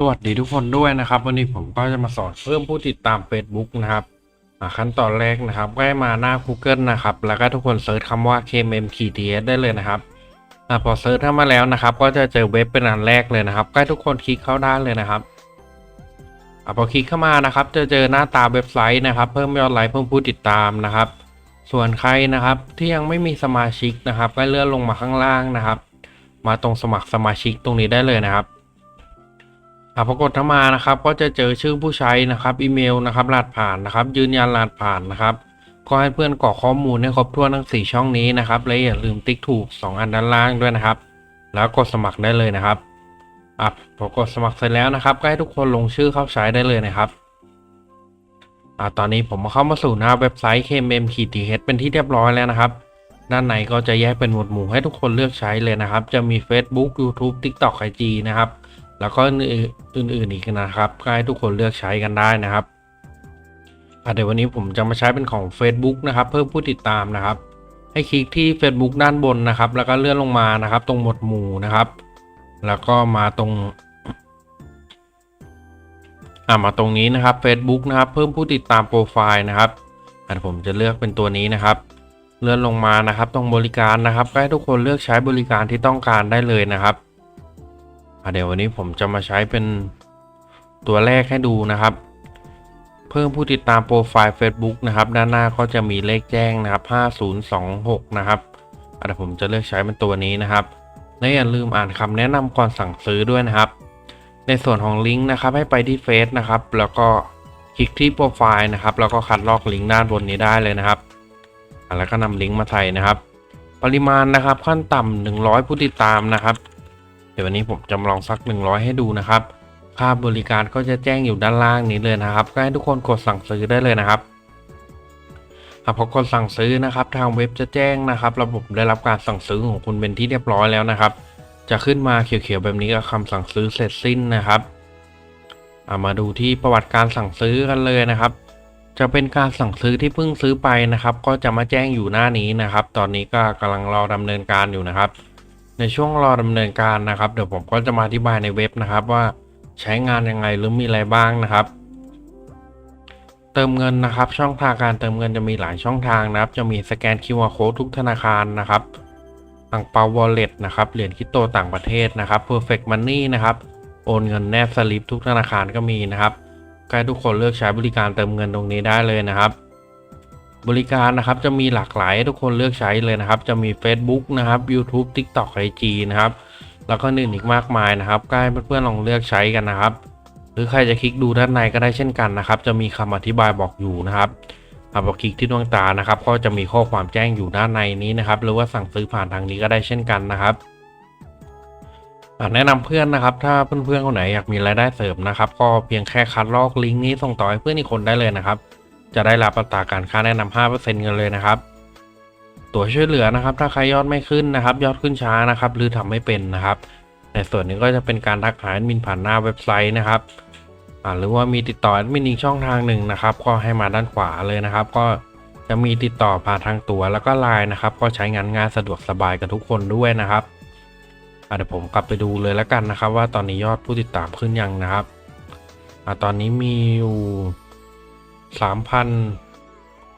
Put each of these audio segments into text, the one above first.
สวัสดีทุกคนด้วยนะครับ วันนี้ผมก็จะมาสอนเพิ่มผู้ติดตาม Facebook นะครับขั้นตอนแรกนะครับก็ให้มาหน้า Google นะครับ แล้วก็ทุกคนเซิร์ชคำว่า KMM KTS ได้เลยนะครับอพอเซิร์ชเข้ามาแล้วนะครับ ก็จะเจอเว็บเป็นอันแรกเลยนะครับ ก็ทุกคนคลิกเข้าได้เลยนะครับอพอคลิกเข้ามานะครับ จะเจอหน้าตาเว็บไซต์นะครับ เพิ่มยอดไลค์เพิ่มผู้ติดตามนะครับ ส่วนใครนะครับที่ยังไม่มีสมาชิกนะครับ ก็เลื่อนลงมาข้างล่างนะครับ มาตรงสมัครสมาชิกตรงนี้ได้เลยนะครับ อะพอกดเข้ามานะครับ ก็จะเจอชื่อผู้ใช้นะครับ อีเมลนะครับรหัสผ่านนะครับ ยืนยันรหัสผ่านนะครับ ก็ให้เพื่อนกรอกข้อมูลให้ครบถ้วนทั้ง 4 ช่องนี้นะครับและอย่าลืมติ๊กถูก 2 อันด้านล่างด้วยนะครับ แล้วกดสมัครได้เลยนะครับอะพอกดสมัครเสร็จแล้วนะครับ ก็ให้ทุกคนลงชื่อเข้าใช้ได้เลยนะครับอะตอนนี้ผมมาเข้ามาสู่หน้าเว็บไซต์ KMM k t h เป็นที่เรียบร้อยแล้วนะครับ ด้านในก็จะแยกเป็นหมวดหมู่ให้ทุกคนเลือกใช้เลยนะครับ จะมี Facebook YouTube TikTok IG นะครับ แล้วก็อื่นๆอีกนะครับก็ให้ทุกคนเลือกใช้กันได้นะครับเดี๋ยววันนี้ผมจะมาใช้เป็นของ Facebook นะครับ เพิ่มผู้ติดตามนะครับ ให้คลิกที่ Facebook ด้านบนนะครับ แล้วก็เลื่อนลงมานะครับ ตรงหมวดหมู่นะครับ แล้วก็มาตรงอ่ามาตรงนี้นะครับ Facebook นะครับ เพิ่มผู้ติดตามโปรไฟล์นะครับอะผมจะเลือกเป็นตัวนี้นะครับ เลื่อนลงมานะครับ ตรงบริการนะครับก็ให้ทุกคนเลือกใช้บริการที่ต้องการได้เลยนะครับ เดี๋ยววันนี้ผมจะมาใช้เป็นตัวแรกให้ดูนะครับ เพิ่มผู้ติดตามโปรไฟล์ Facebook นะครับ ด้านหน้าก็จะมีเลขแจ้งนะครับ 5026 นะครับอะเดี๋ยวผมจะเลือกใช้เป็นตัวนี้นะครับและอย่าลืมอ่านคำแนะนำก่อนสั่งซื้อด้วยนะครับ ในส่วนของลิงก์นะครับให้ไปที่เฟซนะครับ แล้วก็คลิกที่โปรไฟล์นะครับ แล้วก็คัดลอกลิงก์ด้านบนนี้ได้เลยนะครับแล้วก็นำลิงก์มาใส่นะครับ ปริมาณนะครับขั้นต่ำ100 ผู้ติดตามนะครับ ดี๋ยววันนี้ผมจำลองสัก 100 ให้ดูนะครับค่าบริการก็จะแจ้งอยู่ด้านล่างนี้เลยนะครับ ก็ให้ทุกคนกดสั่งซื้อได้เลยนะครับอะพอกดสั่งซื้อนะครับ ทางเว็บจะแจ้งนะครับ ระบบได้รับการสั่งซื้อของคุณเป็นที่เรียบร้อยแล้วนะครับ จะขึ้นมาเขียวๆแบบนี้ก็คำสั่งซื้อเสร็จสิ้นนะครับอะมาดูที่ประวัติการสั่งซื้อกันเลยนะครับ จะเป็นการสั่งซื้อที่เพิ่งซื้อไปนะครับ ก็จะมาแจ้งอยู่หน้านี้นะครับ ตอนนี้ก็กำลังรอดำเนินการอยู่นะครับ ในช่วงรอดำเนินการนะครับ เดี๋ยวผมก็จะมาอธิบายในเว็บนะครับ ว่าใช้งานยังไงหรือมีอะไรบ้างนะครับ เติมเงินนะครับ ช่องทางการเติมเงินจะมีหลายช่องทางนะครับ จะมีสแกน QR Code ทุกธนาคารนะครับอังเปาวอลเล็ตนะครับเหรียญคริปโตต่างประเทศนะครับ Perfect Money นะครับโอนเงินแนบสลิปทุกธนาคารก็มีนะครับให้ทุกคนเลือกใช้บริการเติมเงินตรงนี้ได้เลยนะครับ บริการนะครับจะมีหลากหลายให้ทุกคนเลือกใช้เลยนะครับ จะมี Facebook นะครับ YouTube TikTok IG นะครับ แล้วก็อื่นอีกมากมายนะครับก็ให้เพื่อนๆลองเลือกใช้กันนะครับ หรือใครจะคลิกดูด้านในก็ได้เช่นกันนะครับ จะมีคำอธิบายบอกอยู่นะครับอะพอคลิกที่ดวงตานะครับ ก็จะมีข้อความแจ้งอยู่ด้านในนี้นะครับ หรือว่าสั่งซื้อผ่านทางนี้ก็ได้เช่นกันนะครับแนะนำเพื่อนนะครับ ถ้าเพื่อนๆคนไหนอยากมีรายได้เสริมนะครับ ก็เพียงแค่คัดลอกลิงก์นี้ส่งต่อให้เพื่อนอีกคนได้เลยนะครับ จะได้รับอัตราการค่าแนะนำ5%กันเลยนะครับ ตัวช่วยเหลือนะครับ ถ้าใครยอดไม่ขึ้นนะครับ ยอดขึ้นช้านะครับ หรือทำไม่เป็นนะครับ ในส่วนนี้ก็จะเป็นการทักหาแอดมินผ่านหน้าเว็บไซต์นะครับหรือว่ามีติดต่อแอดมินอีกช่องทางหนึ่งนะครับ ก็ให้มาด้านขวาเลยนะครับ ก็จะมีติดต่อผ่านทางตัวแล้วก็ไลน์นะครับ ก็ใช้งานง่ายสะดวกสบายกับทุกคนด้วยนะครับเดี๋ยวผมกลับไปดูเลยแล้วกันนะครับ ว่าตอนนี้ยอดผู้ติดตามขึ้นยังนะครับอตอนนี้มีอยู่ สามพัน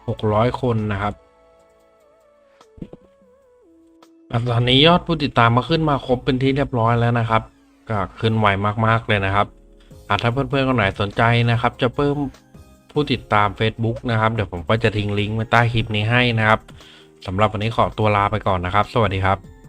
หกร้อยคนนะครับตอนนี้ยอดผู้ติดตามมาขึ้นมาครบเป็นที่เรียบร้อยแล้วนะครับก็ขึ้นไวมากๆเลยนะครับอะถ้าเพื่อนๆคนไหนสนใจนะครับ จะเพิ่มผู้ติดตาม Facebook นะครับ เดี๋ยวผมก็จะทิ้งลิงก์ไว้ใต้คลิปนี้ให้นะครับสำหรับวันนี้ขอตัวลาไปก่อนนะครับ สวัสดีครับ